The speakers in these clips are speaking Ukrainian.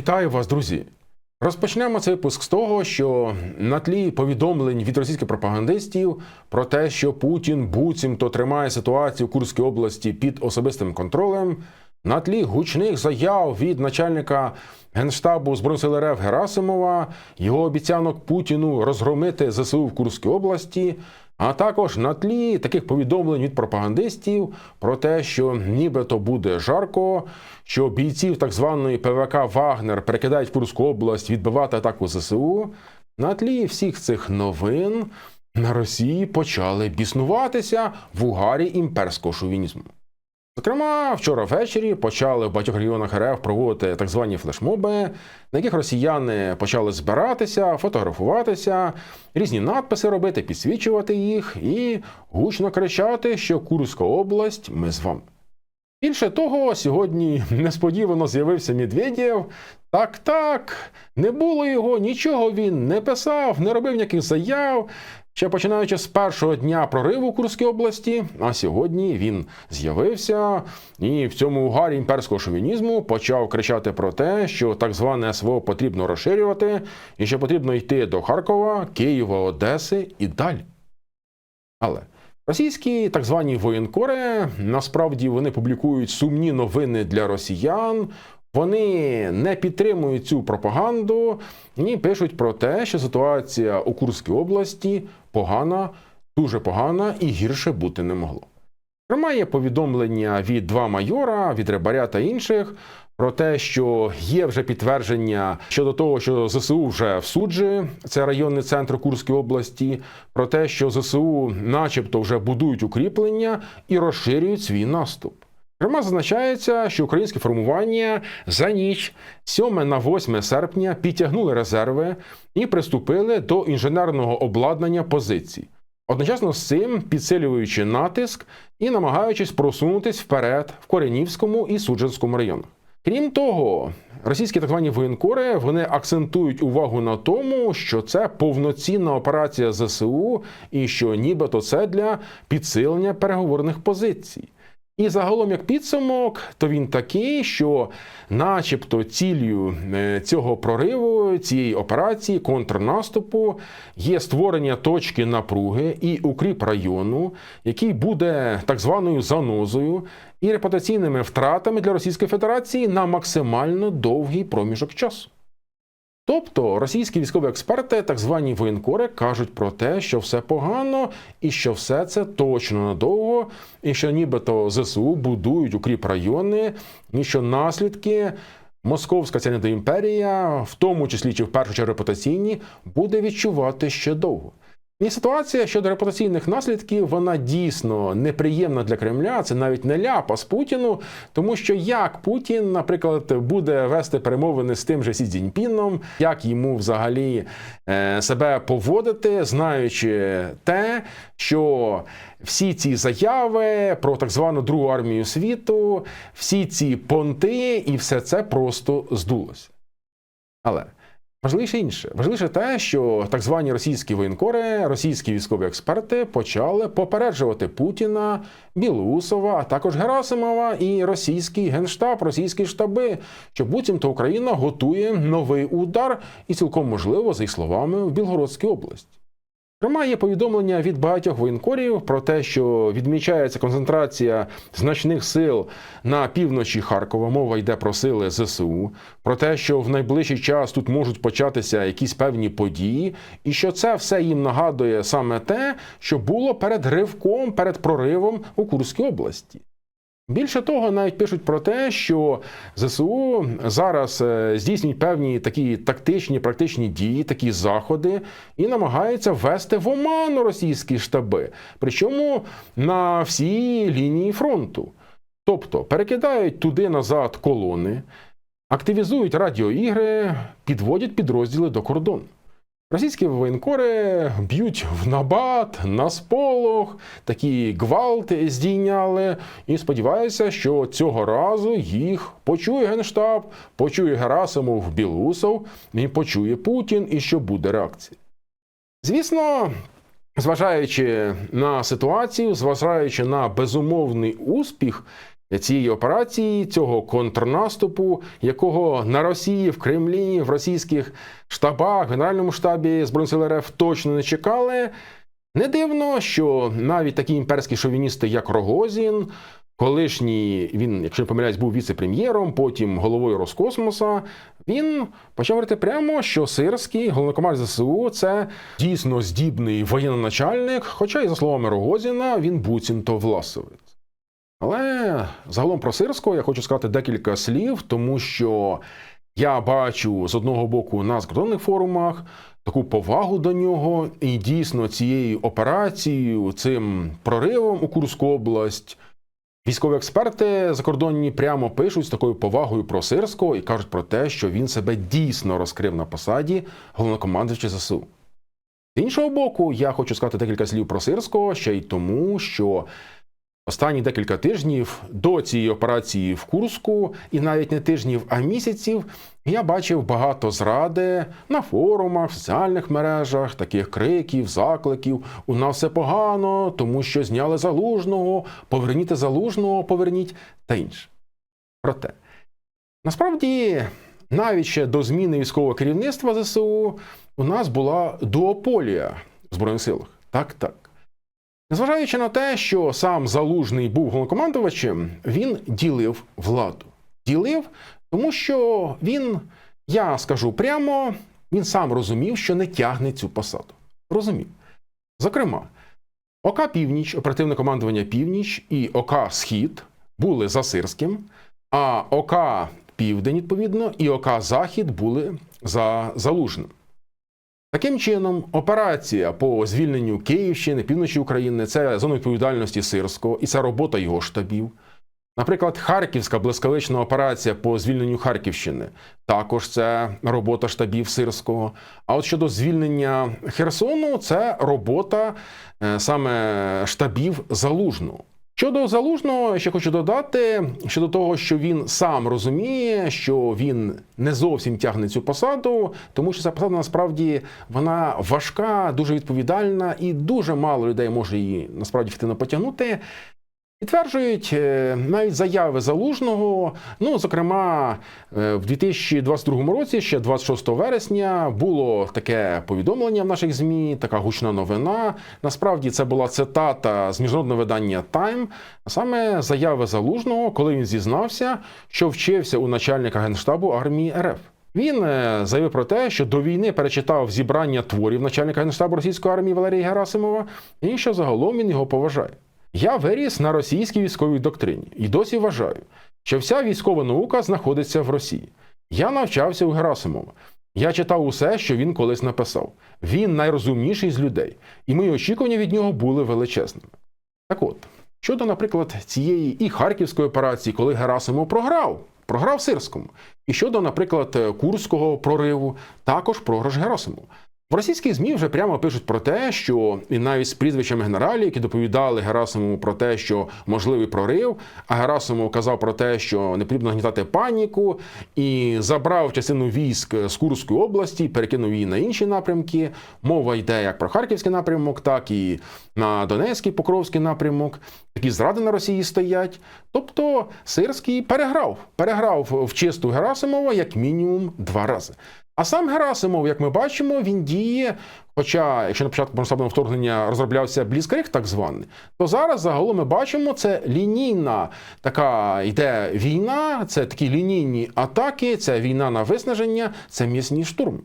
Вітаю вас, друзі! Розпочнемо цей випуск з того, що на тлі повідомлень від російських пропагандистів про те, що Путін буцімто тримає ситуацію в Курській області під особистим контролем, на тлі гучних заяв від начальника генштабу Збройних сил РФ Герасимова, його обіцянок Путіну розгромити ЗСУ в Курській області, а також на тлі таких повідомлень від пропагандистів про те, що нібито буде жарко, що бійців так званої ПВК Вагнер перекидають в Курську область відбивати атаку ЗСУ. На тлі всіх цих новин на Росії почали біснуватися в угарі імперського шовінізму. Зокрема, вчора ввечері почали в багатьох регіонах РФ проводити так звані флешмоби, на яких росіяни почали збиратися, фотографуватися, різні надписи робити, підсвічувати їх і гучно кричати, що Курська область ми з вами. Більше того, сьогодні несподівано з'явився Медведєв. Так, так, не було його, нічого він не писав, не робив ніяких заяв. Ще починаючи з першого дня прориву у Курській області, а сьогодні він з'явився і в цьому угарі імперського шовінізму почав кричати про те, що так зване СВО потрібно розширювати, і що потрібно йти до Харкова, Києва, Одеси і далі. Але російські так звані воєнкори насправді вони публікують сумні новини для росіян. Вони не підтримують цю пропаганду і пишуть про те, що ситуація у Курській області погана, дуже погана і гірше бути не могло. Зокрема, повідомлення від два майора, від Рибаря та інших про те, що є вже підтвердження щодо того, що ЗСУ вже в суджі, це районний центр Курської області, про те, що ЗСУ, начебто, вже будують укріплення і розширюють свій наступ. Зокрема, зазначається, що українські формування за ніч 7 на 8 серпня підтягнули резерви і приступили до інженерного обладнання позицій. Одночасно з цим підсилюючи натиск і намагаючись просунутись вперед в Коренівському і Суджанському районах. Крім того, російські так звані воєнкори вони акцентують увагу на тому, що це повноцінна операція ЗСУ, і що нібито це для підсилення переговорних позицій. І загалом, як підсумок, то він такий, що, начебто, ціллю е, цього прориву, цієї операції, контрнаступу, є створення точки напруги і укріп району, який буде так званою занозою і репутаційними втратами для Російської Федерації на максимально довгий проміжок часу. Тобто російські військові експерти, так звані воєнкори, кажуть про те, що все погано, і що все це точно надовго, і що нібито ЗСУ будують укріп райони, і що наслідки московська ця недоімперія, в тому числі чи в першу чергу репутаційні, буде відчувати ще довго. І ситуація щодо репутаційних наслідків, вона дійсно неприємна для Кремля. Це навіть не ляпас Путіну, тому що як Путін, наприклад, буде вести перемовини з тим же Сі Цзіньпіном, як йому взагалі е, себе поводити, знаючи те, що всі ці заяви про так звану другу армію світу, всі ці понти і все це просто здулося. Але Важливіше інше, важливіше те, що так звані російські воєнкори, російські військові експерти почали попереджувати Путіна, Білусова, а також Герасимова і російський генштаб, російські штаби, що буцімто Україна готує новий удар, і цілком можливо, за їх словами, в Білгородській області. Зокрема, є повідомлення від багатьох воєнкорів про те, що відмічається концентрація значних сил на півночі Харкова. Мова йде про сили ЗСУ, про те, що в найближчий час тут можуть початися якісь певні події, і що це все їм нагадує саме те, що було перед ривком, перед проривом у Курській області. Більше того, навіть пишуть про те, що ЗСУ зараз е, здійснюють певні такі тактичні, практичні дії, такі заходи, і намагаються ввести в оману російські штаби, причому на всій лінії фронту. Тобто перекидають туди назад колони, активізують радіоігри, підводять підрозділи до кордону. Російські воєнкори б'ють в набат, на сполох, такі гвалти здійняли, і сподіваюся, що цього разу їх почує Генштаб, почує Герасимов Білусов і почує Путін, і що буде реакція. Звісно, зважаючи на ситуацію, зважаючи на безумовний успіх цієї операції, цього контрнаступу, якого на Росії в Кремлі, в російських штабах, Генеральному штабі Збройних сил РФ точно не чекали. Не дивно, що навіть такі імперські шовіністи, як Рогозін, колишній він, якщо не помиляюсь, був віце-прем'єром, потім головою Роскосмоса. Він почав говорити прямо, що Сирський, головнокомандувач ЗСУ, це дійсно здібний воєнноначальник, хоча, і за словами Рогозіна, він буцімто власовець. Але загалом про Сирського я хочу сказати декілька слів, тому що я бачу з одного боку на закордонних форумах таку повагу до нього, і дійсно цією операцією, цим проривом у Курську область. Військові експерти закордонні прямо пишуть з такою повагою про Сирського і кажуть про те, що він себе дійсно розкрив на посаді головнокомандувача ЗСУ. З іншого боку, я хочу сказати декілька слів про Сирського ще й тому, що останні декілька тижнів до цієї операції в Курську, і навіть не тижнів, а місяців, я бачив багато зради на форумах, в соціальних мережах, таких криків, закликів. У нас все погано, тому що зняли залужного, поверніть залужного, поверніть та інше. Проте, насправді, навіть ще до зміни військового керівництва ЗСУ у нас була дуополія в Збройних силах. Так, так. Незважаючи на те, що сам Залужний був головнокомандувачем, він ділив владу. Ділив, тому що він, я скажу прямо, він сам розумів, що не тягне цю посаду. Розумів. Зокрема, ОК Північ, оперативне командування Північ і ОК Схід були за Сирським, а ОК Південь, відповідно, і ОК Захід були за Залужним. Таким чином, операція по звільненню Київщини, півночі України це зона відповідальності Сирського, і це робота його штабів. Наприклад, Харківська блискавична операція по звільненню Харківщини також це робота штабів Сирського. А от щодо звільнення Херсону, це робота е, саме штабів Залужного. Щодо залужного, ще хочу додати щодо того, що він сам розуміє, що він не зовсім тягне цю посаду, тому що ця посада насправді вона важка, дуже відповідальна, і дуже мало людей може її насправді ефективно потягнути. Підтверджують е, навіть заяви залужного. Ну, зокрема, е, в 2022 році, ще 26 вересня, було таке повідомлення в наших змі, така гучна новина. Насправді це була цитата з міжнародного видання Time, саме заяви залужного, коли він зізнався, що вчився у начальника генштабу армії РФ. Він е, заявив про те, що до війни перечитав зібрання творів начальника генштабу російської армії Валерія Герасимова, і що загалом він його поважає. Я виріс на російській військовій доктрині і досі вважаю, що вся військова наука знаходиться в Росії. Я навчався у Герасимова. Я читав усе, що він колись написав. Він найрозумніший з людей, і мої очікування від нього були величезними. Так от, щодо, наприклад, цієї і Харківської операції, коли Герасимов програв, програв Сирському, і щодо, наприклад, Курського прориву, також програш Герасимов. В російських ЗМІ вже прямо пишуть про те, що і навіть з прізвищами генералів, які доповідали Герасимову про те, що можливий прорив, а Герасимов казав про те, що не потрібно гнітати паніку, і забрав частину військ з Курської області, перекинув її на інші напрямки. Мова йде як про Харківський напрямок, так і на Донецький Покровський напрямок. Такі зради на Росії стоять. Тобто Сирський переграв, переграв в чисту Герасимова як мінімум два рази. А сам Герасимов, як ми бачимо, він діє. Хоча, якщо на початку повномасштабного вторгнення розроблявся Бліцкриг так званий, то зараз загалом ми бачимо, це лінійна така йде війна, це такі лінійні атаки, це війна на виснаження, це м'ясні штурми.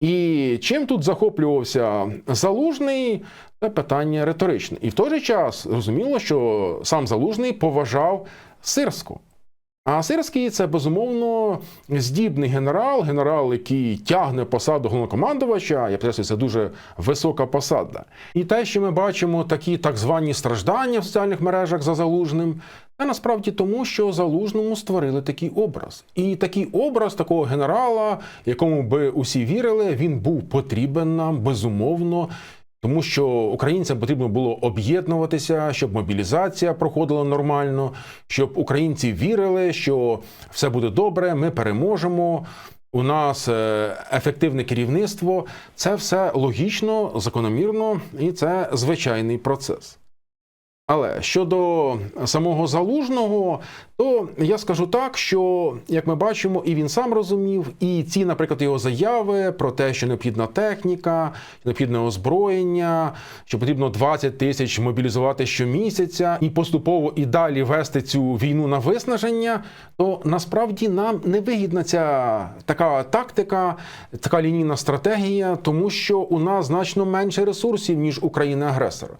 І чим тут захоплювався залужний, це питання риторичне. І в той же час зрозуміло, що сам залужний поважав Сирську. А Сирський це безумовно здібний генерал, генерал, який тягне посаду головнокомандувача. Я підкреслюю, це дуже висока посада. І те, що ми бачимо такі так звані страждання в соціальних мережах за залужним, це насправді тому, що залужному створили такий образ. І такий образ такого генерала, якому би усі вірили, він був потрібен нам безумовно. Тому що українцям потрібно було об'єднуватися, щоб мобілізація проходила нормально, щоб українці вірили, що все буде добре, ми переможемо. У нас е, ефективне керівництво. Це все логічно, закономірно, і це звичайний процес. Але щодо самого залужного, то я скажу так, що як ми бачимо, і він сам розумів, і ці, наприклад, його заяви про те, що необхідна техніка, необхідне озброєння, що потрібно 20 тисяч мобілізувати щомісяця і поступово і далі вести цю війну на виснаження, то насправді нам не вигідна ця така тактика, така лінійна стратегія, тому що у нас значно менше ресурсів ніж у країни-агресора.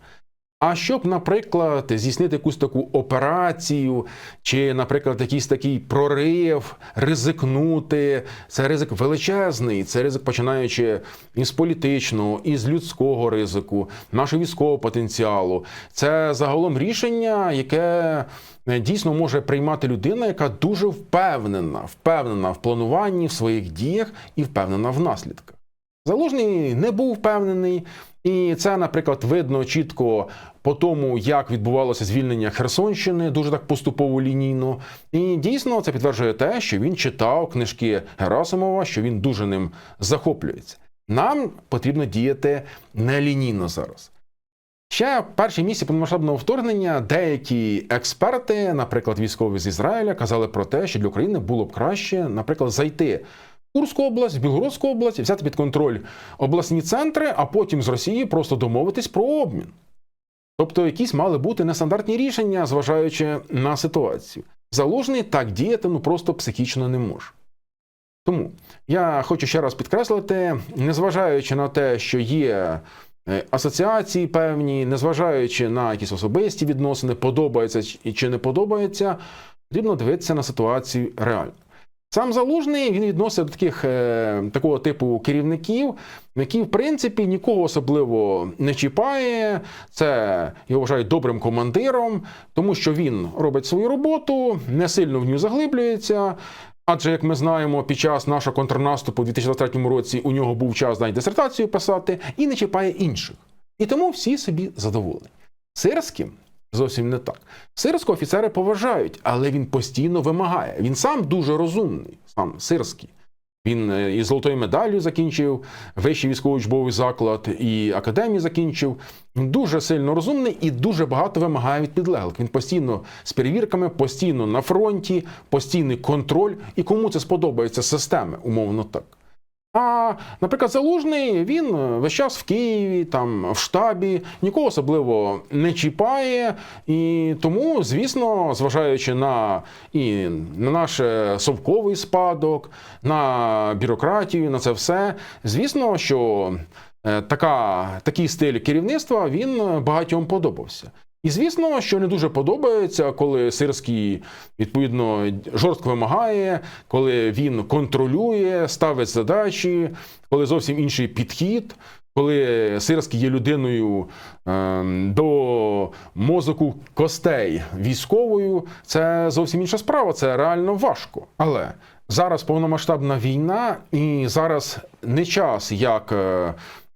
А щоб, наприклад, здійснити якусь таку операцію, чи, наприклад, якийсь такий прорив, ризикнути, це ризик величезний, це ризик починаючи із політичного, із людського ризику, нашого військового потенціалу. Це загалом рішення, яке е, дійсно може приймати людина, яка дуже впевнена, впевнена в плануванні, в своїх діях і впевнена в наслідках. Залужний не був впевнений, і це, наприклад, видно чітко по тому, як відбувалося звільнення Херсонщини, дуже так поступово лінійно. І дійсно це підтверджує те, що він читав книжки Герасимова, що він дуже ним захоплюється. Нам потрібно діяти нелінійно зараз. Ще в першій місці повномасштабного вторгнення деякі експерти, наприклад, військові з Ізраїля, казали про те, що для України було б краще, наприклад, зайти в Курську область, Білгородську область, взяти під контроль обласні центри, а потім з Росії просто домовитись про обмін. Тобто, якісь мали бути нестандартні рішення, зважаючи на ситуацію. Залужний так діяти ну просто психічно не може. Тому я хочу ще раз підкреслити, незважаючи на те, що є е, асоціації певні, незважаючи на якісь особисті відносини, подобається чи не подобається, потрібно дивитися на ситуацію реально. Сам залужний він відноситься до таких е, такого типу керівників, які, в принципі, нікого особливо не чіпає. Це його вважають добрим командиром, тому що він робить свою роботу, не сильно в нього заглиблюється. Адже, як ми знаємо, під час нашого контрнаступу у 2023 році у нього був час навіть дисертацію писати і не чіпає інших. І тому всі собі задоволені. Сирським зовсім не так. Сирського офіцери поважають, але він постійно вимагає. Він сам дуже розумний, сам сирський. Він е, із золотою медаллю закінчив вищий військово-учбовий заклад і академію закінчив. Він дуже сильно розумний і дуже багато вимагає від підлеглих. Він постійно з перевірками, постійно на фронті, постійний контроль. І кому це сподобається системи, умовно так. А, наприклад, залужний він весь час в Києві, там в штабі, нікого особливо не чіпає. І тому, звісно, зважаючи на і на наш е, совковий спадок, на бюрократію, на це все, звісно, що е, така, такий стиль керівництва він багатьом подобався. І звісно, що не дуже подобається, коли Сирський відповідно жорстко вимагає, коли він контролює, ставить задачі, коли зовсім інший підхід. Коли Сирський є людиною е, до мозоку костей військовою, це зовсім інша справа, це реально важко. Але зараз повномасштабна війна, і зараз не час як.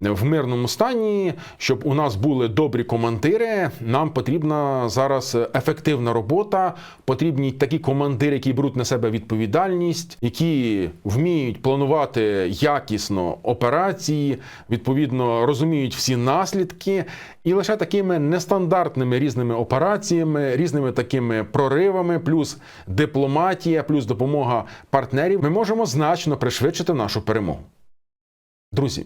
В мирному стані, щоб у нас були добрі командири. Нам потрібна зараз ефективна робота. Потрібні такі командири, які беруть на себе відповідальність, які вміють планувати якісно операції, відповідно розуміють всі наслідки, і лише такими нестандартними різними операціями, різними такими проривами, плюс дипломатія, плюс допомога партнерів, ми можемо значно пришвидшити нашу перемогу. Друзі.